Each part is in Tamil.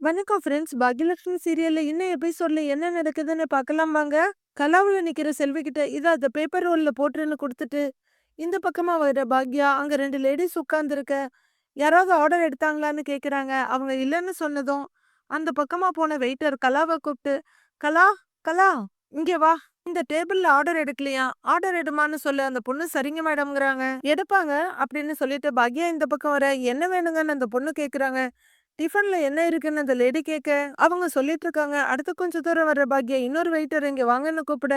வணக்கம் ஃப்ரெண்ட்ஸ் பாக்யலட்சுமி சீரியல்ல இன்னும் எபிசோட்ல என்ன நடக்குதுன்னு பார்க்கலாம் வாங்க. கலாவுல நிற்கிற செல்வி கிட்ட இத அந்த பேப்பர் ரோல்ல போட்டுருன்னு கொடுத்துட்டு இந்த பக்கமா வர பாக்யா அங்க ரெண்டு லேடிஸ் உட்கார்ந்துருக்க. யாராவது ஆர்டர் எடுத்தாங்களான்னு கேட்குறாங்க அவங்க இல்லைன்னு சொன்னதும் அந்த பக்கமா போன வெயிட்டர் கலாவை கூப்பிட்டு கலா கலா இங்கே வா. இந்த டேபிள்ல ஆர்டர் எடுக்கலையா? ஆர்டர் எடுமான்னு சொல்லு. அந்த பொண்ணு சரிங்க மேடம்ங்கிறாங்க எடுப்பாங்க அப்படின்னு சொல்லிட்டு பாக்யா இந்த பக்கம் வர என்ன வேணுங்கன்னு அந்த பொண்ணு கேட்குறாங்க டிஃபன்ல என்ன இருக்குன்னு அந்த லேடி கேட்க அவங்க சொல்லிட்டு இருக்காங்க அடுத்து கொஞ்ச தூரம் வர்ற பாக்கியா இன்னொரு வெயிட்டர் இங்க வாங்கன்னு கூப்பிட.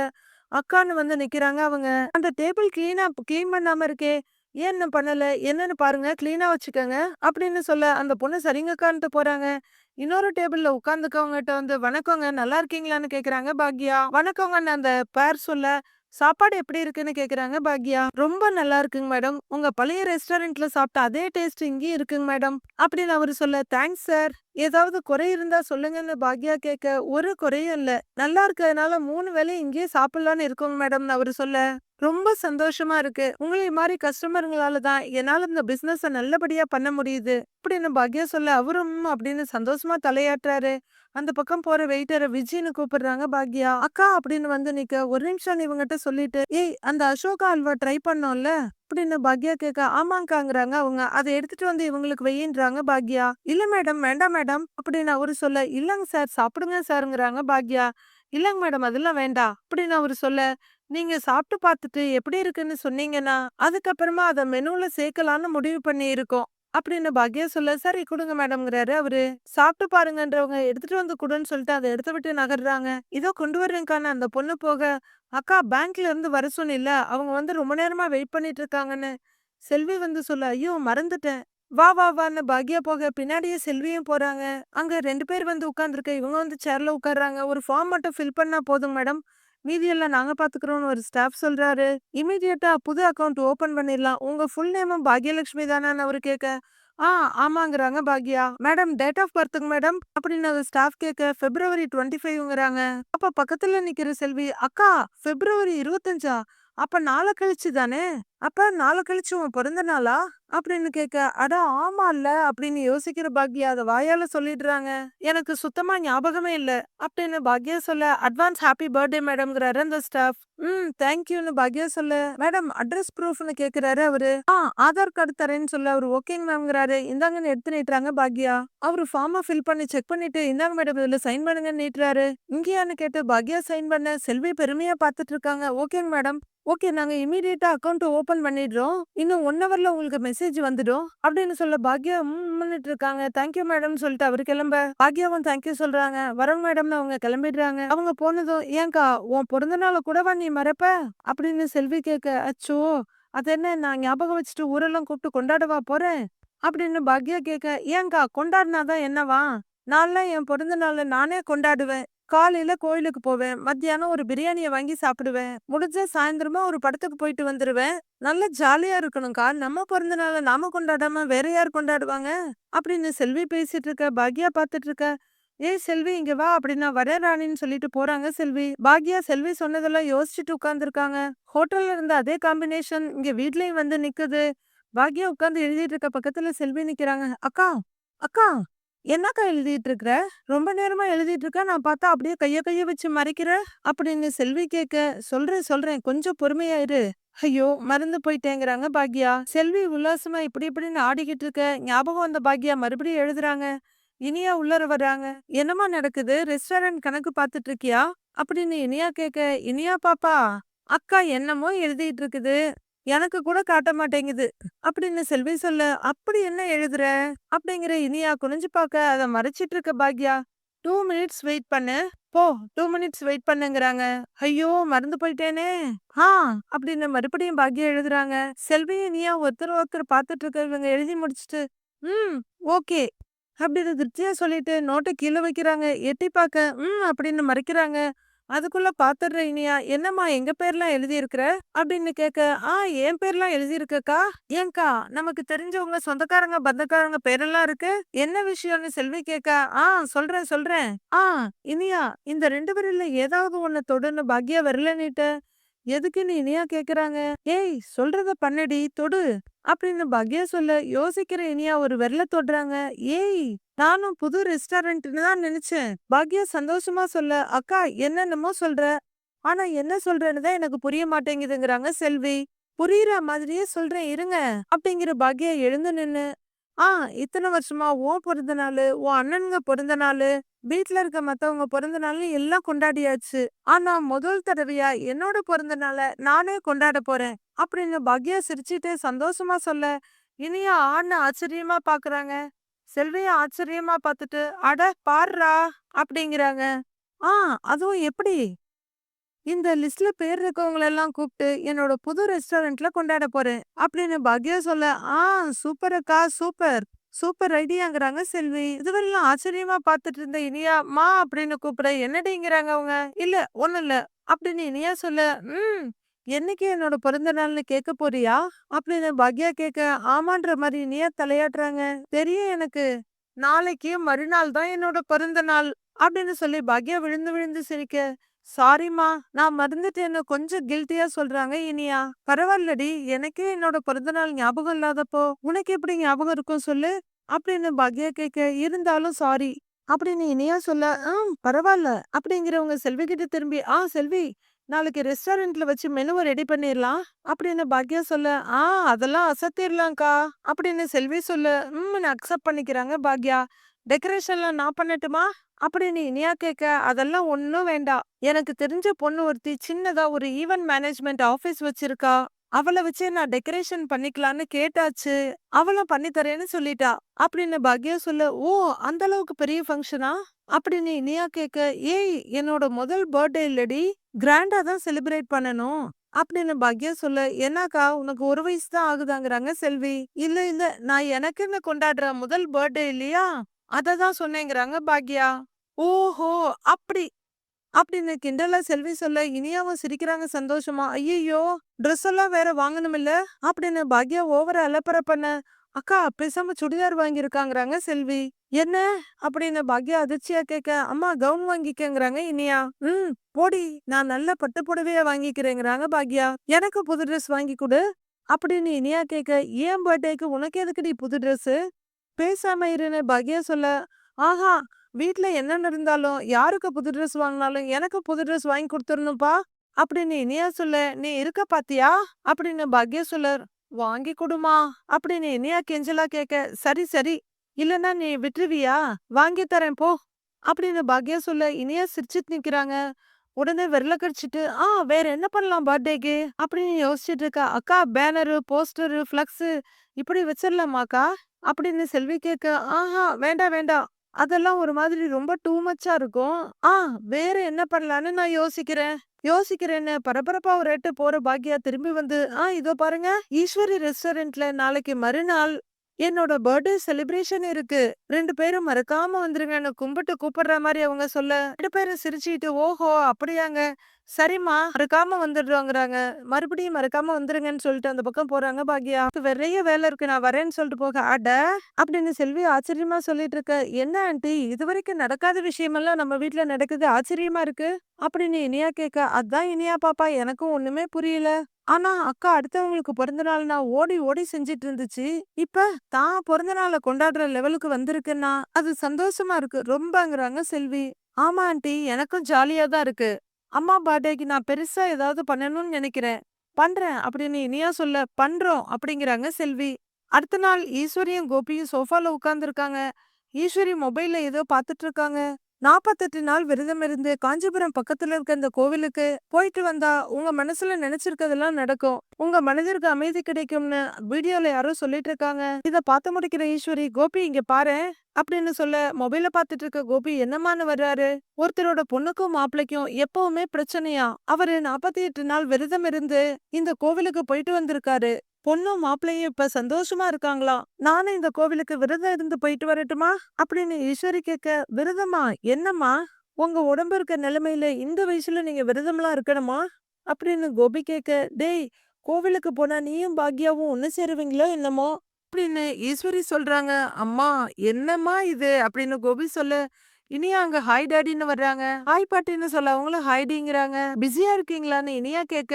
அக்கான்னு வந்து நிக்கிறாங்க அவங்க. அந்த டேபிள் கிளீனா கிளீன் பண்ணாம இருக்கே. ஏன் இன்னும் பண்ணல? என்னன்னு பாருங்க. கிளீனா வச்சுக்கோங்க. அப்படின்னு சொல்ல அந்த பொண்ணு சரிங்கக்கான்ட்டு போறாங்க. இன்னொரு டேபிள்ல உட்காந்துக்கவங்ககிட்ட வந்து வணக்கங்க. நல்லா இருக்கீங்களான்னு கேக்குறாங்க பாக்யா. வணக்கங்கன்னு அந்த பேர் சொல்ல சாப்பாடு எப்படி இருக்குன்னு கேக்குறாங்க பாக்யா. ரொம்ப நல்லா இருக்குங்க மேடம். உங்க பழைய ரெஸ்டாரண்ட்ல சாப்பிட்ட அதே டேஸ்ட் இங்கேயும் இருக்குங்க மேடம். அப்படின்னு அவரு சொல்ல தேங்க்ஸ் சார். ஏதாவது குறை இருந்தா சொல்லுங்கன்னு பாக்யா கேட்க ஒரு குறையும் இல்ல. நல்லா இருக்கிறதுனால மூணு வேளை இங்கேயே சாப்பிடலான்னு இருக்கோங்க மேடம்னு அவரு சொல்ல. ரொம்ப சந்தோஷமா இருக்கு. உங்களை மாதிரி கஸ்டமருங்களால தான் என்னால இந்த பிசினஸ நல்லபடியா பண்ண முடியுது. அப்படின்னு பாக்யா சொல்ல? அவரும் அப்படின்னு சந்தோஷமா தலையாட்டுறாரு. அந்த பக்கம் போற வெயிட்டரை விஜய்னு கூப்பிடுறாங்க பாக்யா. அக்கா அப்படின்னு வந்து நிக்க. ஒரு நிமிஷம் இவங்கிட்ட சொல்லிட்டு ஏய் அந்த அசோகா அல்வா ட்ரை பண்ணோம்ல? அப்படின்னு பாக்யா கேட்க ஆமாங்காங்கிறாங்க அவங்க. அதை எடுத்துட்டு வந்து இவங்களுக்கு வெயின்றாங்க பாக்யா. இல்ல மேடம் வேண்டாம் மேடம். அப்படின்னு அவரு சொல்ல. இல்லங்க சார் சாப்பிடுங்க சாருங்கிறாங்க பாக்யா. இல்லங்க மேடம் அதெல்லாம் வேண்டாம். அப்படின்னு அவரு சொல்ல. நீங்க சாப்பிட்டு பார்த்துட்டு எப்படி இருக்குன்னு சொன்னீங்கன்னா அதுக்கப்புறமா அதை மெனுல சேர்க்கலான்னு முடிவு பண்ணி இருக்கோம் அப்படின்னு பாக்யா சொல்ல சரி கொடுங்க மேடம்ங்கிறாரு. அவரு சாப்பிட்டு பாருங்கன்றவங்க எடுத்துட்டு வந்து கொடுன்னு சொல்லிட்டு அதை எடுத்து விட்டு நகர்றாங்க. இதோ கொண்டு வர்றேங்கான அந்த பொண்ணு போக அக்கா பேங்க்ல இருந்து வர சொன்னில்ல அவங்க வந்து ரொம்ப நேரமா வெயிட் பண்ணிட்டு இருக்காங்கன்னு செல்வி வந்து சொல்ல ஐயோ மறந்துட்டேன். வா வா வான்னு பாக்யா போக பின்னாடியே செல்வியும் போறாங்க. அங்க ரெண்டு பேர் வந்து உட்காந்துருக்க இவங்க வந்து சேர்ல உட்கார்றாங்க. ஒரு ஃபார்ம் மட்டும் ஃபில் பண்ணா போதும் மேடம். மீதியெல்லாம் நாங்க பாத்துக்கிறோம்னு ஒரு ஸ்டாஃப் சொல்றாரு. இமீடியட்டா புது அக்கவுண்ட் ஓபன் பண்ணிடலாம். உங்க ஃபுல் நேமும் பாக்யலட்சுமி தானே அவரு கேட்க ஆ ஆமாங்கிறாங்க பாக்யா. மேடம் டேட் ஆஃப் பர்த்துங்க மேடம் அப்படின்னு அந்த ஸ்டாஃப் கேட்க பிப்ரவரி டுவெண்ட்டி ஃபைவ்ங்கிறாங்க. அப்ப பக்கத்துல நிக்கிற செல்வி அக்கா பிப்ரவரி இருபத்தஞ்சா? அப்ப நாளை கழிச்சு தானே அப்ப நாளை கழிச்சு உன் பிறந்த நாளா? அப்படின்னு கேட்க அட ஆமா இல்ல அப்படின்னு யோசிக்கிற பாக்யா அதை வாயால சொல்லிடுறாங்க. எனக்கு சுத்தமா ஞாபகமே இல்ல அப்படின்னு பாக்யா சொல்ல அட்வான்ஸ் ஹாப்பி பர்த்டே மேடம்ங்கிறாரு அந்த ஸ்டாஃப் ம் தேங்க்யூன்னு பாக்யா சொல்ல மேடம் அட்ரஸ் ப்ரூஃப்னு கேக்குறாரு அவரு. ஆ ஆதார் கார்டு தரேன்னு சொல்ல அவரு ஓகேங்க மேம்ங்கிறாரு இந்தாங்கன்னு எடுத்து நீட்டுறாங்க பாக்யா. அவரு ஃபார்மை ஃபில் பண்ணி செக் பண்ணிட்டு இந்தாங்க மேடம் இதுல சைன் பண்ணுங்கன்னு நீட்டுறாரு. இங்கேயான்னு கேட்டு பாக்யா சைன் பண்ண செல்வி பெருமையா பார்த்துட்டு இருக்காங்க. ஓகேங்க மேடம். ஓகே நாங்க இமீடியட்டா அக்கௌண்ட் ஓபன் பண்ணிடுறோம். இன்னும் ஒன் ஹவர்ல உங்களுக்கு மெசேஜ் வந்துடும். அப்படின்னு சொல்ல பாக்யா பண்ணிட்டு இருக்காங்க தேங்க்யூ மேடம் சொல்லிட்டு அவரு கிளம்ப. பாக்யாவும் தேங்க்யூ சொல்றாங்க. வரவங்க மேடம்னு அவங்க கிளம்பிடுறாங்க. அவங்க போனதும் ஏங்கா உன் பிறந்த நாளை கூடவா நீ மறப்ப? அப்படின்னு செல்வி கேட்க அச்சோ அது என்ன நான் ஞாபகம் வச்சுட்டு ஊரெல்லாம் கூப்பிட்டு கொண்டாடவா போறேன்? அப்படின்னு பாக்யா கேட்க ஏங்கா கொண்டாடினாதான் என்னவா? நான்லாம் என் பிறந்த நாளை நானே கொண்டாடுவேன். காலையில கோயிலுக்கு போவேன். மத்தியானம் ஒரு பிரியாணியை வாங்கி சாப்பிடுவேன். முடிஞ்ச சாயந்தரமா ஒரு படத்துக்கு போயிட்டு வந்துருவேன். நல்ல ஜாலியா இருக்கணும்க்கா நம்ம பிறந்த நாளை நாம கொண்டாடாம வேற யார் கொண்டாடுவாங்க? அப்படின்னு செல்வி பேசிட்டு இருக்க. பாக்யா பாத்துட்டு இருக்க. ஏய் செல்வி இங்க வா அப்படின்னா வர ராணின்னு சொல்லிட்டு போறாங்க செல்வி. பாக்யா செல்வி சொன்னதெல்லாம் யோசிச்சுட்டு உட்காந்துருக்காங்க ஹோட்டல்ல இருந்த அதே காம்பினேஷன் இங்க வீட்லயும் வந்து நிக்குது. பாக்யா உட்காந்து எழுதிட்டு இருக்க பக்கத்துல செல்வி நிக்கிறாங்க. அக்கா அக்கா என்னக்கா எழுதிட்டு இருக்கிற ரொம்ப நேரமா எழுதிட்டு இருக்க நான் பார்த்தா அப்படியே கைய கைய வச்சு மறைக்கிற அப்படின்னு செல்வி கேட்க சொல்றேன் சொல்றேன் கொஞ்சம் பொறுமையா இரு. ஐயோ மறந்து போயிட்டேங்கிறாங்க பாக்யா. செல்வி உல்லாசமா இப்படி இப்படின்னு ஆடிக்கிட்டு இருக்க ஞாபகம் வந்த பாக்யா மறுபடியும் எழுதுறாங்க இனியா உள்ளர வர்றாங்க. என்னமா நடக்குது? ரெஸ்டாரண்ட் கணக்கு பார்த்துட்டு இருக்கியா அப்படின்னு இனியா கேட்க இனியா பாப்பா அக்கா என்னமோ எழுதிட்டு இருக்குது எனக்கு கூட காட்ட மாட்டேங்குது. அப்படின்னு செல்வி சொல்ல அப்படி என்ன எழுதுற? அப்படிங்கிற இனியா குனிஞ்சு பார்க்க அதை மறைச்சிட்டு இருக்க பாக்யா? டூ மினிட்ஸ் வெயிட் பண்ணு. போ. டூ மினிட்ஸ் வெயிட் பண்ணுங்கிறாங்க. ஐயோ மறந்து போயிட்டேனே. ஆ அப்படின்னு மறுபடியும் பாக்யா எழுதுறாங்க. செல்வி இனியா ஒருத்தர் ஒருத்தர் பார்த்துட்டு இருக்க இவங்க எழுதி முடிச்சிட்டு ம் ஓகே அப்படின்னு திருப்தியா சொல்லிட்டு நோட்டை கீழே வைக்கிறாங்க. எட்டி பார்க்க ம் அப்படின்னு மறைக்கிறாங்க. அதுக்குள்ள பாத்துடுற இனியா. என்னம்மா எங்க பேர்லாம் எழுதியிருக்கிற? அப்படின்னு கேட்க ஆ என் பேர்லாம் எழுதியிருக்கக்கா. ஏங்கா நமக்கு தெரிஞ்சவங்க சொந்தக்காரங்க பந்தக்காரங்க பேரெல்லாம் இருக்கு. என்ன விஷயம்னு செல்வி கேட்க ஆ சொல்றேன் சொல்றேன். ஆ இனியா இந்த ரெண்டு பேர்ல ஏதாவது ஒண்ணு தொடுன்னு பாக்யா வரல நீட்டு? எதுக்குன்னு இனியா கேக்குறாங்க. ஏய் சொல்றத பண்ணடி தொடு அப்படின்னு பக்யா சொல்ல யோசிக்கிற இனியா ஒரு விரல தொடுறாங்க. ஏய் நானும் புது ரெஸ்டாரண்ட்னு தான் நினைச்சேன். பாக்யா சந்தோஷமா சொல்ல அக்கா என்னென்னமோ சொல்ற. ஆனா என்ன சொல்றேன்னு தான் எனக்கு புரிய மாட்டேங்குதுங்கிறாங்க செல்வி. புரியுற மாதிரியே சொல்றேன் இருங்க அப்படிங்கிற பாக்யா எழுந்து நின்னு ஆ இத்தனை வருஷமா உன் பிறந்த நாளு உன் அண்ணனுங்க பிறந்த நாளு வீட்ல இருக்க மத்தவங்க பிறந்த நாள் எல்லாம் கொண்டாடியாச்சு. ஆனா முதல் தடவையா என்னோட பிறந்த நானே கொண்டாட போறேன் அப்படின்னு பாக்யா சிரிச்சுட்டு சந்தோஷமா சொல்ல இனியா ஆன்னு ஆச்சரியமா பாக்குறாங்க. செல்விய ஆச்சரியமா பார்த்துட்டு அட பாருடா அப்படிங்கிறாங்க. ஆ அதுவும் எப்படி? இந்த லிஸ்ட்ல பேர் இருக்கவங்கள எல்லாம் கூப்பிட்டு என்னோட புது ரெஸ்டாரண்ட்ல கொண்டாட போறேன் அப்படின்னு பாக்யா சொல்ல ஆ சூப்பர் அக்கா சூப்பர். சூப்பர் ஐடியாங்கிறாங்க செல்வி. இதுவரையும் ஆச்சரியமா பார்த்துட்டு இருந்த இனியா மா அப்படின்னு கூப்பிட என்னடிங்கிறாங்க அவங்க? இல்ல ஒண்ணும் இல்ல. அப்படின்னு இனியா சொல்ல ம் என்னைக்கு என்னோட பிறந்த நாள்னு கேட்க போறியா? அப்படின்னு பாக்யா கேட்க ஆமான்ற மாதிரி இனியா தலையாட்டுறாங்க தெரியும் எனக்கு. நாளைக்கு மறுநாள் தான் என்னோட பிறந்த நாள். அப்படின்னு சொல்லி பாக்யா விழுந்து விழுந்து சிரிக்க சாரிம்மா நான் மறந்துட்டேன்னு கொஞ்சம் கில்ட்டியா சொல்றாங்க இனியா. பரவாயில்லடி எனக்கே என்னோட பிறந்தநாள் ஞாபகம் இல்லாதப்போ உனக்கு எப்படி ஞாபகம் இருக்கும் சொல்லு? அப்படின்னு பாக்யா கேட்க இருந்தாலும் சாரி அப்படின்னு இனியா சொல்ல ஆ பரவாயில்ல. அப்படிங்கிறவங்க செல்வி கிட்ட திரும்பி ஆ செல்வி நாளைக்கு ரெஸ்டாரண்ட்ல வச்சு மெனுவை ரெடி பண்ணிடலாம் அப்படின்னு பாக்யா சொல்ல ஆ அதெல்லாம் அசத்திடலாம்க்கா அப்படின்னு செல்வி சொல்ல ம் அக்செப்ட் பண்ணிக்கிறாங்க பாக்யா. டெக்கரேஷன்லாம் நான் பண்ணட்டுமா? அப்படின்னு இனியா கேட்க அதெல்லாம் ஒன்னும் வேண்டாம். எனக்கு தெரிஞ்ச பொண்ணு ஒருத்தி சின்னதா ஒரு ஈவென்ட் மேனேஜ்மெண்ட் ஆஃபீஸ் வச்சிருக்கா. அவளை வச்சே நான் டெக்கரேஷன் பண்ணிக்கலான்னு கேட்டாச்சு. அவளும் பண்ணி தரேன்னு சொல்லிட்டா. அப்படின்னு பாக்யா சொல்ல ஓ அந்த அளவுக்கு பெரிய ஃபங்க்ஷனா அப்படின்னு இனியா கேட்க ஏய் என்னோட முதல் பர்த்டே இல்லடி. கிராண்டா தான் செலிப்ரேட் பண்ணணும். அப்படின்னு பாக்யா சொல்ல என்னக்கா உனக்கு ஒரு வயசு தான் ஆகுதாங்கிறாங்க செல்வி. இல்ல இல்ல நான் எனக்குன்னு கொண்டாடுற முதல் பர்த்டே இல்லையா? அததான் சொன்னேங்கிறாங்க பாக்யா. ஓஹோ! அப்படி அப்படின்னு கிண்டலா செல்வி சொல்ல இனியாவும் சிரிக்கிறாங்க சந்தோஷமா. ஐயோ ட்ரெஸ் எல்லாம் வேற வாங்கணும் இல்ல அப்படின்னு பாக்யா ஓவர அலப்பற பண்ண அக்கா பேசாம சுடிதார் வாங்கியிருக்காங்கிறாங்க செல்வி. என்ன? அப்படின்னு பாக்யா அதிர்ச்சியா கேட்க அம்மா கவுன் வாங்கிக்கங்கிறாங்க இனியா. ம் போடி நான் நல்ல பட்டு புடவையா வாங்கிக்கிறேங்கிறாங்க பாக்யா. எனக்கு புது ட்ரெஸ் வாங்கி கொடு. அப்படின்னு இனியா கேட்க ஏன் பர்த்டேக்கு உனக்கு எதுக்குடி புது ட்ரெஸ் பேசாம இருன்னு பாக்யா சொல்ல ஆஹா வீட்ல என்ன இருந்தாலும் யாருக்கு புது ட்ரெஸ் வாங்கினாலும் எனக்கு புது ட்ரெஸ் வாங்கி கொடுத்துடணும்ப்பா அப்படின்னு இனியா சொல்ல நீ இருக்க பாத்தியா? அப்படின்னு பாக்யா சொல்லர் வாங்கி கொடுமா அப்படின்னு இனியா கெஞ்சலா கேட்க சரி சரி இல்லன்னா நீ விட்டுருவியா? வாங்கி தரேன் போ அப்படின்னு பாக்யா சொல்ல இனியா சிரிச்சிட்டு நிக்கிறாங்க. உடனே விரல கடிச்சிட்டு ஆ வேற என்ன பண்ணலாம் பர்த்டேக்கு? அப்படின்னு யோசிச்சுட்டு இருக்கா. அக்கா பேனரு போஸ்டரு ஃப்ளக்ஸு இப்படி வச்சிடலாமாக்கா? அப்படின்னு செல்வி கேட்க ஆஹா வேண்டாம் வேண்டாம் அதெல்லாம் ஒரு மாதிரி ரொம்ப டூ மச்சா இருக்கும். ஆ வேற என்ன பண்ணலான்னு நான் யோசிக்கிறேன். யோசிக்கிறேன்னு பரபரப்பா ஒரு எட்டு போற பாக்கியா திரும்பி வந்து ஆ இதோ பாருங்க ஈஸ்வரி ரெஸ்டாரண்ட்ல நாளைக்கு மறுநாள் என்னோட பர்த்டே செலிப்ரேஷன் இருக்கு. ரெண்டு பேரும் மறக்காம வந்துருங்கன்னு கும்பிட்டு கூப்பிடுற மாதிரி அவங்க சொல்ல. ரெண்டு பேரும் சிரிச்சுட்டு ஓஹோ அப்படியாங்க. சரிம்மா மறக்காம வந்துடுறோங்கிறாங்க. மறுபடியும் மறக்காம வந்துருங்கன்னு சொல்லிட்டு அந்த பக்கம் போறாங்க பாக்யா. நிறைய வேலை இருக்கு. நான் வரேன்னு சொல்லிட்டு போக. அட அப்படின்னு செல்வி ஆச்சரியமா சொல்லிட்டு இருக்க. என்ன ஆண்டி இதுவரைக்கும் நடக்காத விஷயமெல்லாம் நம்ம வீட்டுல நடக்குது. ஆச்சரியமா இருக்கு? அப்படின்னு இனியா கேட்க அதான் இனியா பாப்பா. எனக்கும் ஒண்ணுமே புரியல. ஆனா அக்கா அடுத்தவங்களுக்கு பிறந்த நாள்னா ஓடி ஓடி செஞ்சிட்டு இருந்துச்சு. இப்ப தான் பிறந்த நாளை கொண்டாடுற லெவலுக்கு வந்திருக்குன்னா அது சந்தோஷமா இருக்கு. ரொம்பங்கிறாங்க செல்வி. ஆமா ஆண்டி. எனக்கும் ஜாலியா தான் இருக்கு. அம்மா பர்த்டேக்கு நான் பெருசா ஏதாவது பண்ணணும்னு நினைக்கிறேன். பண்றேன். அப்படின்னு இனியா சொல்ல பண்றோம் அப்படிங்கிறாங்க செல்வி. அடுத்த நாள் ஈஸ்வரியும் கோபியும் சோஃபால உட்கார்ந்துருக்காங்க. ஈஸ்வரி மொபைல்ல ஏதோ பார்த்துட்டு இருக்காங்க. நாற்பத்தெட்டு நாள் விரதம் இருந்து காஞ்சிபுரம் பக்கத்துல இருக்க இந்த கோவிலுக்கு போயிட்டு வந்தா உங்க மனசுல நினைச்சிருக்கதெல்லாம் நடக்கும். உங்க மனதிற்கு அமைதி கிடைக்கும்னு வீடியோல யாரோ சொல்லிட்டு இருக்காங்க. இத பார்த்து முடிக்கிற ஈஸ்வரி கோபி இங்க பாரு அப்படின்னு சொல்ல மொபைல பாத்துட்டு இருக்க கோபி என்னமான்னு வர்றாரு. ஒருத்தரோட பொண்ணுக்கும் மாப்பிளைக்கும் எப்பவுமே பிரச்சனையா? அவரு நாற்பத்தி எட்டு நாள் விரதம் இருந்து இந்த கோவிலுக்கு போயிட்டு வந்திருக்காரு. பொண்ணும் மாப்பிள்ளையும் இப்ப சந்தோஷமா இருக்காங்களாம் நானும் இந்த கோவிலுக்கு விரதம் இருந்து போயிட்டு வரட்டுமா? அப்படின்னு ஈஸ்வரி கேட்க விரதமா? என்னம்மா? உங்க உடம்பு இருக்க நிலைமையில இந்த வயசுல நீங்க விரதம்லாம் இருக்கணுமா? அப்படின்னு கோபி கேட்க டேய் கோவிலுக்கு போனா நீயும் பாக்யாவும் ஒன்னு சேருவீங்களோ என்னமோ? அப்படின்னு ஈஸ்வரி சொல்றாங்க. அம்மா என்னம்மா இது? அப்படின்னு கோபி சொல்ல, இனியா அங்க ஹாய் டாடின்னு வர்றாங்க. ஹாய் பாட்டின்னு சொல்ல அவங்களும் ஹாய்டிங்கிறாங்க. பிஸியா இருக்கீங்களான்னு இனியா கேட்க,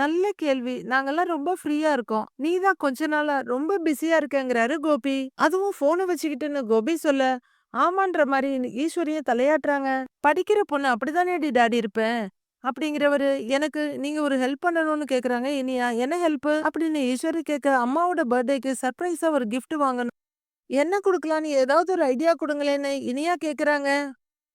நல்ல கேள்வி. நாங்கெல்லாம் ரொம்ப ஃப்ரீயா இருக்கோம். நீ தான் கொஞ்ச நாளா ரொம்ப பிஸியா இருக்கங்கிறாரு கோபி. அதுவும் போனை வச்சுக்கிட்டுன்னு கோபி சொல்ல, ஆமான்ற மாதிரி ஈஸ்வரிய தலையாட்டுறாங்க. படிக்கிற பொண்ணு அப்படிதானே டி டாடி இருப்பேன். அப்படிங்கிறவரு எனக்கு நீங்க ஒரு ஹெல்ப் பண்ணணும்னு கேக்குறாங்க இனியா. என்ன ஹெல்ப்? அப்படின்னு ஈஸ்வரி கேட்க, அம்மாவோட பர்த்டேக்கு சர்ப்ரைஸா ஒரு கிஃப்ட் வாங்கணும். என்ன குடுக்கலான்னு ஏதாவது ஒரு ஐடியா கொடுங்களேன்னு இனியா கேக்குறாங்க.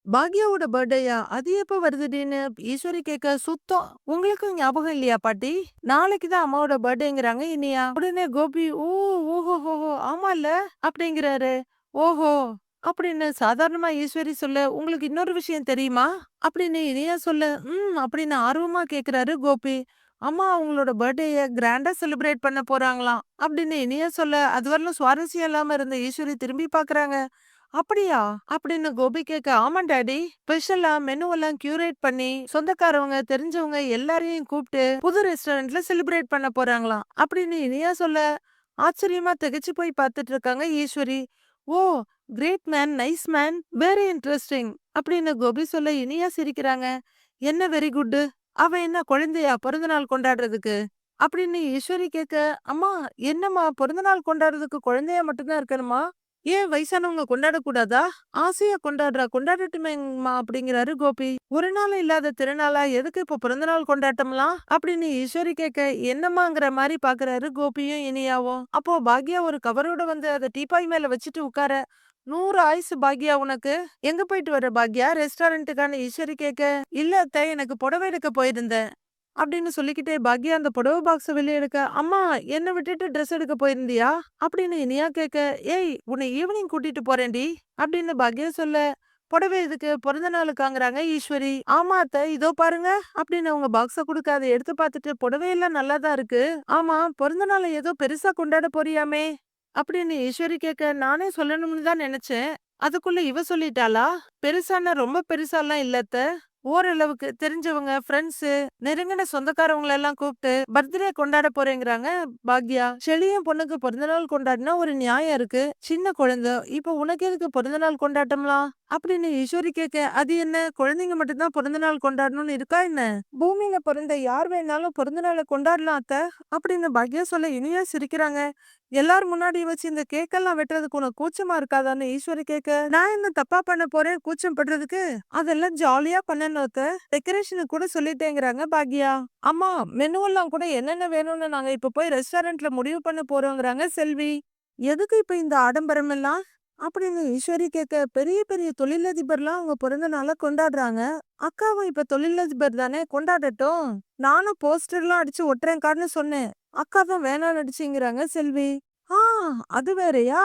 பாக்யாவோட பர்த்டேயா? அது எப்ப வருதுடின்னு ஈஸ்வரி கேட்க, சுத்தம். உங்களுக்கும் ஞாபகம் இல்லையா பாட்டி? நாளைக்கு தான் அம்மாவோட பர்த்டேங்கிறாங்க இனியா. உடனே கோபி, ஓ ஓஹோ ஹோஹோ ஆமால்ல அப்படிங்கிறாரு. ஓஹோ அப்படின்னு சாதாரணமா ஈஸ்வரி சொல்ல, உங்களுக்கு இன்னொரு விஷயம் தெரியுமா? அப்படின்னு இனியா சொல்ல, ம் அப்படின்னு ஆர்வமா கேக்குறாரு கோபி. அம்மா அவங்களோட பர்த்டேய கிராண்டா செலிப்ரேட் பண்ண போறாங்களாம். அப்படின்னு இனியா சொல்ல, அதுவரையிலும் சுவாரஸ்யம் இல்லாம இருந்த ஈஸ்வரி திரும்பி பாக்குறாங்க. அப்படியா? அப்படின்னு கோபி கேட்க, ஆமா டாடி. ஸ்பெஷலா மெனுவெல்லாம் கியூரேட் பண்ணி, சொந்தக்காரவங்க, தெரிஞ்சவங்க எல்லாரையும் கூப்பிட்டு புது ரெஸ்டாரண்ட்ல செலிப்ரேட் பண்ண போறாங்களாம். அப்படின்னு இனியா சொல்ல, ஆச்சரியமா திகச்சு போய் பார்த்துட்டு இருக்காங்க Eswari. Oh great man, nice man, very interesting அப்படின்னு கோபி சொல்ல இனியா சிரிக்கிறாங்க. என்ன வெரி குட்டு அவ என்ன குழந்தையா பிறந்தநாள் கொண்டாடுறதுக்கு? அப்படின்னு ஈஸ்வரி கேட்க, அம்மா என்னம்மா பிறந்தநாள் கொண்டாடுறதுக்கு குழந்தையா மட்டும்தான் இருக்கணுமா? ஏன் வயசானவங்க கொண்டாடக்கூடாதா? ஆசையா கொண்டாடுறா கொண்டாடட்டுமேங்கம்மா அப்படிங்கிறாரு கோபி. ஒரு நாள் இல்லாத திருநாளா எதுக்கு இப்ப பிறந்தநாள் கொண்டாட்டம்லாம்? அப்படின்னு ஈஸ்வரி கேட்க, என்னம்மாங்கிற மாதிரி பாக்குறாரு கோபியும் இனியாவும். அப்போ பாக்யா ஒரு கவரோட வந்து அதை டீப்பாய் மேல வச்சுட்டு உட்கார, நூறு ஆயுசு பாக்யா உனக்கு. எங்க போயிட்டு வர பாக்யா? ரெஸ்டாரண்ட்டுக்கான ஈஸ்வரி கேட்க, இல்ல அத்தை எனக்கு புடவை எடுக்க போயிருந்தேன். அப்படின்னு சொல்லிக்கிட்டே பாக்யா அந்த புடவை பாக்ஸை வெளியே எடுக்க, அம்மா என்னை விட்டுட்டு ட்ரெஸ் எடுக்க போயிருந்தியா? அப்படின்னு இனியா கேட்க, ஏய் உன்னை ஈவினிங் கூட்டிட்டு போறேன்டி. அப்படின்னு பாக்யா சொல்ல, புடவை எதுக்கு? பிறந்த நாளுக்காங்கிறாங்க ஈஸ்வரி. ஆமா அத்தை இதோ பாருங்க. அப்படின்னு அவங்க பாக்ஸ கொடுக்காத அதை எடுத்து பார்த்துட்டு புடவையெல்லாம் நல்லா தான் இருக்கு. ஆமா பிறந்த நாளை ஏதோ பெருசா கொண்டாட போறியாமே? அப்படின்னு ஈஸ்வரி கேட்க, நானே சொல்லணும்னு தான் நினைச்சேன். அதுக்குள்ள இவ சொல்லிட்டாளா? பெருசான்னா ரொம்ப பெருசாலாம் இல்லத்த அத்தை. ஓரளவுக்கு தெரிஞ்சவங்க, ஃப்ரெண்ட்ஸு, நெருங்கின சொந்தக்காரவங்கள எல்லாம் கூப்பிட்டு பர்த்டே கொண்டாட போறேங்கிறாங்க பாக்யா. செழியன் பொண்ணுக்கு பிறந்தநாள் கொண்டாடினா ஒரு நியாயம் இருக்கு. சின்ன குழந்தை. இப்ப உனக்கு எதுக்கு பிறந்தநாள் கொண்டாட்டம்லாம்? அப்படின்னு ஈஸ்வரி கேட்க, அது என்ன குழந்தைங்க மட்டும்தான் பிறந்தநாள் கொண்டாடணும்னு இருக்கா என்ன? பூமியில பிறந்த யார் வேணாலும் பிறந்தநாளை கொண்டாடலாம் அத்தை. அப்படின்னு பாக்யா சொல்ல இனியா சிரிக்கிறாங்க. எல்லார் முன்னாடி வச்சு இந்த கேக்கெல்லாம் வெட்டுறதுக்கு உனக்கு கூச்சமா இருக்காதான்னு ஈஸ்வரி கேக்க நான் என்ன தப்பா பண்ண போறேன் கூச்சம் படுறதுக்கு? அதெல்லாம் ஜாலியா பண்ணனோத்த டெக்கரேஷனு டெக்கரேஷனுக்கு கூட சொல்லிட்டேங்கிறாங்க பாக்யா. அம்மா மெனுவெல்லாம் கூட என்னென்ன வேணும்னு நாங்க இப்ப போய் ரெஸ்டாரண்ட்ல முடிவு பண்ண போறோங்கிறாங்க செல்வி. எதுக்கு இப்ப இந்த ஆடம்பரம் எல்லாம்? அப்படின்னு ஈஸ்வரி கேட்க, பெரிய பெரிய தொழிலதிபர்லாம் அவங்க பிறந்த நாள கொண்டாடுறாங்க. அக்காவும் இப்ப தொழிலதிபர் தானே கொண்டாடட்டும். நானும் போஸ்டர்லாம் அடிச்சு ஒட்டுறேன்க்கான்னு சொன்னேன். அக்கா தான் வேணா நடிச்சிங்கிறாங்க செல்வி. ஆ அது வேறயா?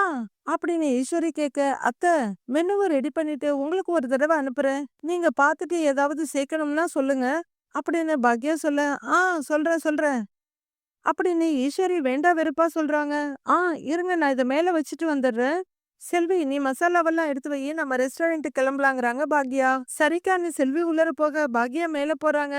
அப்படின்னு ஈஸ்வரி கேட்க, அத்தை மெனுவை ரெடி பண்ணிட்டு உங்களுக்கு ஒரு தடவை அனுப்புறேன். நீங்க பார்த்துட்டு ஏதாவது சேர்க்கணும்னா சொல்லுங்க. அப்படின்னு பாக்யா சொல்ல, ஆ சொல்றேன் சொல்றேன். அப்படின்னு ஈஸ்வரி வேண்டா வெறுப்பா சொல்றாங்க. ஆ இருங்க நான் இதை மேல வச்சுட்டு வந்துடுறேன். செல்வி நீ மசாலாவெல்லாம் எடுத்து வை நம்ம ரெஸ்டாரண்ட் கிளம்பலாங்கிறாங்க பாக்யா. சரிக்கான்னு செல்வி உள்ளர போக பாக்யா மேல போறாங்க.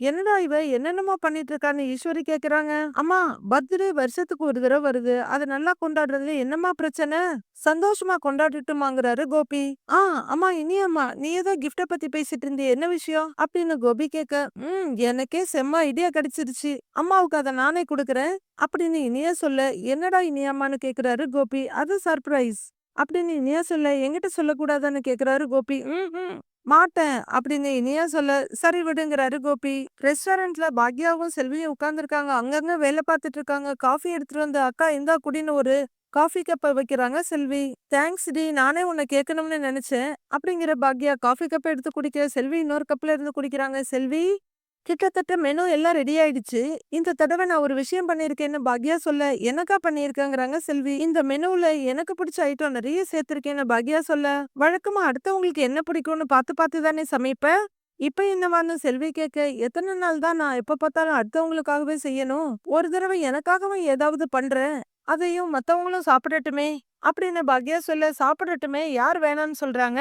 என்னடா இவ என்னென்னமோ பண்ணிட்டு இருக்கான்னு ஈஸ்வரி கேக்குறாங்க. அம்மா பர்த்டே வருஷத்துக்கு ஒரு தடவை வருது. அதை நல்லா கொண்டாடுறதுல என்னம்மா பிரச்சனை? சந்தோஷமா கொண்டாடிட்டுமாங்கிறாரு கோபி. ஆ அம்மா இனியம்மா நீ ஏதோ கிஃப்ட பத்தி பேசிட்டு இருந்திய என்ன விஷயம்? அப்படின்னு கோபி கேட்க, ம் எனக்கே செம்ம ஐடியா கிடைச்சிருச்சு. அம்மாவுக்கு அதை நானே கொடுக்குறேன் அப்படின்னு இனியா சொல்ல, என்னடா இனியாம்மான்னு கேக்குறாரு கோபி. அது சர்ப்ரைஸ். அப்படின்னு இனியா சொல்ல, என்கிட்ட சொல்லக்கூடாதான்னு கேக்குறாரு கோபி. ம் ம் மாட்டேன் அப்படின்னு இனியா சொல்ல, சரி விடுங்கிறாரு கோபி. ரெஸ்டாரண்ட்ல பாக்யாவும் செல்வியும் உட்கார்ந்திருக்காங்க. அங்கங்க வேலை பார்த்துட்டு இருக்காங்க. காஃபி எடுத்துட்டு வந்து அக்கா இந்தா குடின்னு ஒரு காஃபி கப்ப வைக்கிறாங்க செல்வி. தேங்க்ஸ் டி நானே உன்னை கேட்கணும்னு நினைச்சேன். அப்படிங்கிற பாக்யா காஃபி கப்ப எடுத்து குடிக்க செல்வி இன்னொரு கப்ல இருந்து குடிக்கிறாங்க. செல்வி கிட்டத்தட்ட மெனு எல்லாம் ரெடி ஆயிடுச்சு. இந்த தடவை நான் ஒரு விஷயம் பண்ணியிருக்கேன்னு பாக்யா சொல்ல, என்னக்கா பண்ணியிருக்கேங்கிறாங்க செல்வி. இந்த மெனுவுல எனக்கு பிடிச்ச ஐட்டம் நிறைய சேர்த்திருக்கேன்னு பாக்யா சொல்ல, வழக்கமா அடுத்தவங்களுக்கு என்ன பிடிக்கும்னு பார்த்து பார்த்து தானே சமைப்பேன் இப்ப என்னவான்னு செல்வி கேட்க, எத்தனை நாள் தான் நான் எப்ப பார்த்தாலும் அடுத்தவங்களுக்காகவே செய்யணும்? ஒரு தடவை எனக்காகவும் ஏதாவது பண்றேன். அதையும் மத்தவங்களும் சாப்பிடட்டுமே அப்படின்னு பாக்யா சொல்ல, சாப்பிடட்டுமே யார் வேணாம்னு சொல்றாங்க?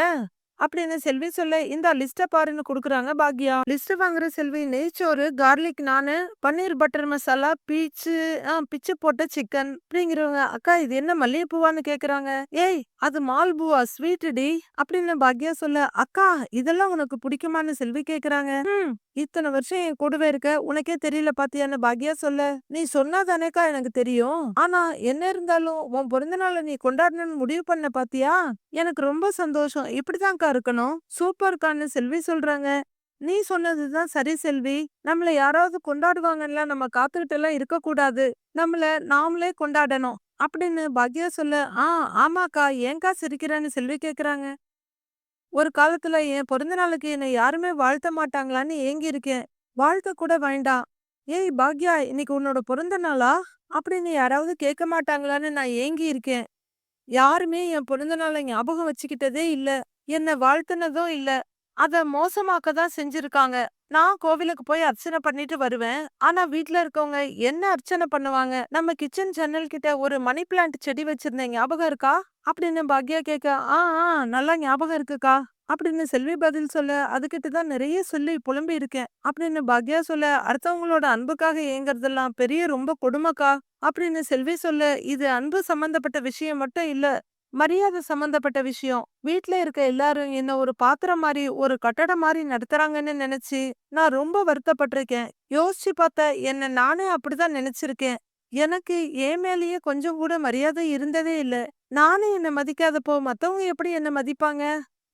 அப்படின்னு செல்வி சொல்ல இந்த லிஸ்ட பாருன்னு கொடுக்குறாங்க பாக்யா லிஸ்ட் வாங்குற செல்வி நெய்ச்சோறு கார்லிக் நானு பன்னீர் பட்டர் மசாலா பீச்சு பிச்சு போட்ட சிக்கன். அப்படிங்கிறவங்க அக்கா இது என்ன மல்லிகைப்பூவான்னு கேக்குறாங்க. ஏய் அது மால்பூவா ஸ்வீட் டி. அப்படின்னு பாக்யா சொல்ல அக்கா இதெல்லாம் உனக்கு பிடிக்குமான்னு செல்வி கேக்குறாங்க. இத்தனை வருஷம் என் கூடவே இருக்க உனக்கே தெரியல பாத்தியான்னு பாக்யா சொல்ல நீ சொன்னாதானேக்கா எனக்கு தெரியும். ஆனா என்ன இருந்தாலும் உன் பிறந்த நாளை நீ கொண்டாடணும்னு முடிவு பண்ண பாத்தியா? எனக்கு ரொம்ப சந்தோஷம். இப்படிதான்க்கா இருக்கணும். சூப்பர்க்கான்னு செல்வி சொல்றாங்க. நீ சொன்னதுதான் சரி செல்வி. நம்மள யாராவது கொண்டாடுவாங்கல்ல நம்ம காத்துக்கிட்டு எல்லாம் இருக்க கூடாது நம்மள நாமளே கொண்டாடணும். அப்படின்னு பாக்யா சொல்ல ஆ ஆமாக்கா ஏன்க்கா சிரிக்கிறேன்னு செல்வி கேக்குறாங்க. ஒரு காலத்துல என் பிறந்த நாளுக்கு என்னை யாருமே வாழ்த்த மாட்டாங்களான்னு ஏங்கி இருக்கேன் வாழ்த்த கூட வேண்டாம். ஏய் பாக்யா இன்னைக்கு உன்னோட பிறந்த நாளா? அப்படின்னு யாராவது கேட்க மாட்டாங்களான்னு நான் ஏங்கி இருக்கேன் யாருமே என் பிறந்த நாளை ஞாபகம் வச்சுக்கிட்டதே இல்ல. என்ன வாழ்த்துனதும் இல்ல. அத மோசமாக்க தான் செஞ்சிருக்காங்க. நான் கோவிலுக்கு போய் அர்ச்சனை பண்ணிட்டு வருவேன். ஆனா வீட்ல இருக்கவங்க என்ன அர்ச்சனை பண்ணுவாங்க? நம்ம கிச்சன் ஜன்னல் கிட்ட ஒரு மணி பிளான்ட் செடி வச்சிருந்தேன். ஞாபகம் இருக்கா? அப்படின்னு பாக்யா கேட்க ஆ ஆ நல்லா ஞாபகம் இருக்குக்கா அப்படின்னு செல்வி பதில் சொல்ல அதுகிட்ட தான் நிறைய சொல்லி புலம்பி இருக்கேன் அப்படின்னு பாக்யா சொல்ல அடுத்தவங்களோட அன்புக்காக ஏங்கறதெல்லாம் பெரிய ரொம்ப கொடுமைக்கா அப்படின்னு செல்வி சொல்ல இது அன்பு சம்பந்தப்பட்ட விஷயம் மட்டும் இல்ல. மரியாதை சம்பந்தப்பட்ட விஷயம். வீட்ல இருக்க எல்லாரும் என்ன ஒரு பாத்திரம் மாதிரி ஒரு கட்டடம் மாதிரி நடத்துறாங்கன்னு நினைச்சு நான் ரொம்ப வருத்தப்பட்டிருக்கேன். யோசிச்சு பார்த்த என்ன நானே அப்படிதான் நினைச்சிருக்கேன். எனக்கு என் மேலேயே கொஞ்சம் கூட மரியாதை இருந்ததே இல்ல. நானே என்ன மதிக்காதப்போ மத்தவங்க எப்படி என்ன மதிப்பாங்க?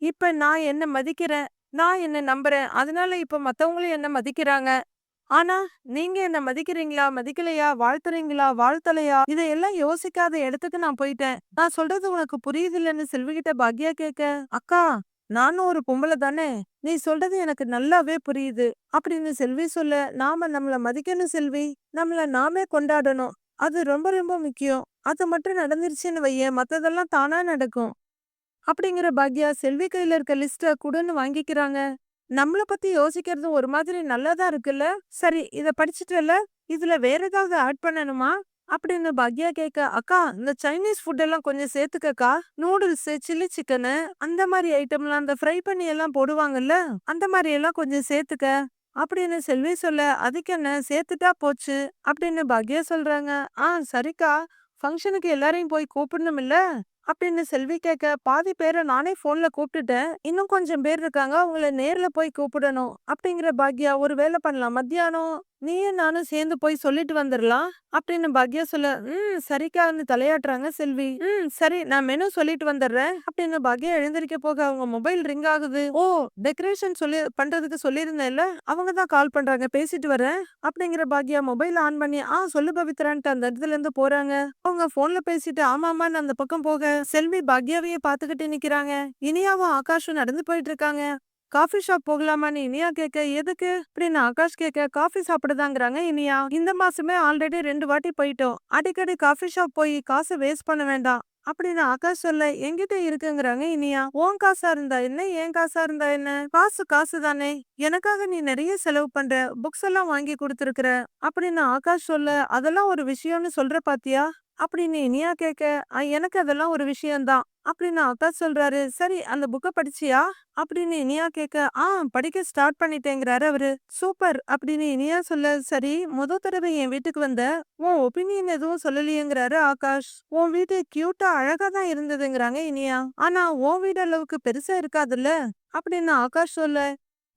இப்ப நான் என்ன மதிக்கிறேன்? நான் என்ன நம்புறேன்? அதனால இப்ப மத்தவங்களும் என்ன மதிக்கிறாங்க? ஆனா நீங்க என்ன மதிக்கிறீங்களா? மதிக்கலையா? வாழ்த்துறீங்களா? வாழ்த்தலையா? இதையெல்லாம் யோசிக்காத இடத்துக்கு நான் போயிட்டேன். நான் சொல்றது உனக்கு புரியுது இல்லன்னு செல்விகிட்ட பாக்யா கேட்க அக்கா நானும் ஒரு பொம்பளை தானே? நீ சொல்றது எனக்கு நல்லாவே புரியுது அப்படின்னு செல்வி சொல்ல நாம நம்மள மதிக்கணும் செல்வி. நம்மள நாமே கொண்டாடணும். அது ரொம்ப ரொம்ப முக்கியம். அது மட்டும் நடந்துருச்சுன்னு வையேன். மத்ததெல்லாம் தானா நடக்கும். அப்படிங்கிற பாக்யா செல்வி கையில இருக்க லிஸ்ட குடுன்னு வாங்கிக்கிறாங்க. நம்மள பத்தி யோசிக்கிறது ஒரு மாதிரி நல்லதா இருக்குல்ல? சரி இத படிச்சுட்டுல இதுல வேற ஏதாவது ஆட் பண்ணணுமா? அப்படின்னு பாக்யா கேட்க அக்கா இந்த சைனீஸ் ஃபுட் எல்லாம் கொஞ்சம் சேர்த்துக்கக்கா. நூடுல்ஸ் சில்லி சிக்கனு அந்த மாதிரி ஐட்டம்லாம் அந்த ஃப்ரை பண்ணி எல்லாம் போடுவாங்கல்ல அந்த மாதிரி எல்லாம் கொஞ்சம் சேர்த்துக்க. அப்படின்னு செல்வி சொல்ல அதுக்கு என்ன? சேர்த்துட்டா போச்சு. அப்படின்னு பாக்யா சொல்றாங்க ஆ சரிக்கா. ஃபங்க்ஷனுக்கு எல்லாரையும் போய் கூப்பிடணும் இல்ல அப்படின்னு செல்வி கேட்க பாதி பேரை நானே ஃபோனில் கூப்பிட்டுட்டேன். இன்னும் கொஞ்சம் பேர் இருக்காங்க அவங்கள நேரில் போய் கூப்பிடணும் அப்படிங்கிற பாக்யா ஒரு வேலை பண்ணலாம். மத்தியானம் நீயும் நானும் சேர்ந்து போய் சொல்லிட்டு வந்துடலாம் அப்படின்னு பாக்யா சொல்ல ம் சரிக்கான்னு தலையாட்டுறாங்க செல்வி. ம் சரி நான் மெனு சொல்லிட்டு வந்துடுறேன் அப்படின்னு பாக்யா எழுந்திருக்க போக அவங்க மொபைல் ரிங் ஆகுது. ஓ டெக்கரேஷன் சொல்லி பண்றதுக்கு சொல்லியிருந்தேன்ல. அவங்க தான் கால் பண்றாங்க பேசிட்டு வரேன். அப்படிங்கிற பாக்யா மொபைல் ஆன் பண்ணி ஆ சொல்லு பவித்ரான்ட்டு அந்த இடத்துல இருந்து போறாங்க. அவங்க போன்ல பேசிட்டு ஆமாமான்னு அந்த பக்கம் போக. செல்வி பாக்யாவையே பாத்துக்கிட்டு நிக்கிறாங்க. இனியாவும் ஆகாஷும் நடந்து போயிட்டு இருக்காங்க. காஃபி ஷாப் போகலாமான்னு இனியா கேட்க எதுக்கு? அப்படின்னு ஆகாஷ் கேட்க காஃபி சாப்பிடுதாங்கிறாங்க இனியா. இந்த மாசமே ஆல்ரெடி ரெண்டு வாட்டி போயிட்டோம். அடிக்கடி காஃபி ஷாப் போய் காசை வேஸ்ட் பண்ண வேண்டாம். அப்படின்னு ஆகாஷ் சொல்ல என்கிட்ட இருக்குங்கிறாங்க இனியா. உன் காசா இருந்தா என்ன? என் காசா இருந்தா என்ன? காசு காசு தானே. எனக்காக நீ நிறைய செலவு பண்ற. புக்ஸ் எல்லாம் வாங்கி கொடுத்துருக்குற. அப்படின்னு ஆகாஷ் சொல்ல அதெல்லாம் ஒரு விஷயம்னு சொல்ற பாத்தியா? அப்படின்னு இனியா கேட்க எனக்கு அதெல்லாம் ஒரு விஷயம்தான் அப்படின்னு அக்கா சொல்றாரு சரி அந்த புக்கை படிச்சியா? அப்படின்னு இனியா கேட்க ஆ படிக்க ஸ்டார்ட் பண்ணிட்டேங்கிறாரு அவரு. சூப்பர். அப்படின்னு இனியா சொல்ல சரி முத தடவை என் வீட்டுக்கு வந்த உன் ஒப்பீனியன் எதுவும் சொல்லலையேங்கிறாரு ஆகாஷ். உன் வீடு கியூட்டா அழகா தான் இருந்ததுங்கிறாங்க இனியா. ஆனா உன் வீடு அளவுக்கு பெருசா இருக்காதுல்ல? அப்படின்னு ஆகாஷ் சொல்ல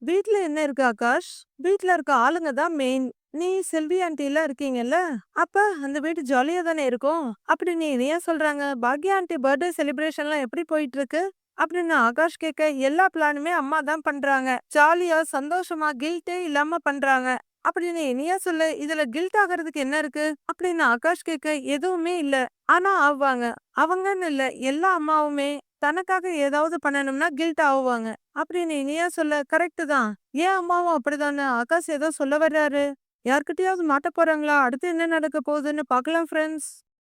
வீட்ல என்ன இருக்கு ஆகாஷ்? வீட்ல இருக்க ஆளுங்க தான் மெயின் நீ செல்வி ஆண்டி எல்லாம் இருக்கீங்கல்ல? அப்ப அந்த வீடு ஜாலியா தானே இருக்கும்? அப்படி நீ ஏன் சொல்றாங்க? பாக்யா ஆண்டி பர்த்டே செலிப்ரேஷன்லாம் எப்படி போயிட்டு இருக்கு அப்படின்னு ஆகாஷ் கேட்க எல்லா பிளானுமே அம்மா தான் பண்றாங்க. ஜாலியா சந்தோஷமா கில்ட்டே இல்லாம பண்றாங்க. அப்படின்னு இனியா சொல்லு இதுல கில்ட் ஆகிறதுக்கு என்ன இருக்கு? அப்படின்னு ஆகாஷ் கேட்க எதுவுமே இல்ல. ஆனா ஆவாங்க. அவங்கன்னு இல்ல எல்லா அம்மாவுமே. தனக்காக ஏதாவது பண்ணணும்னா கில்ட் ஆகுவாங்க. அப்படின்னு இனியா சொல்ல கரெக்டு தான். ஏன் அம்மாவும் அப்படிதானே? ஆகாஷ் ஏதோ சொல்ல வர்றாரு. யார்கிட்டயாவது மாட்ட போறாங்களா? அடுத்து என்ன நடக்க போகுதுன்னு பார்க்கலாம் ஃப்ரெண்ட்ஸ்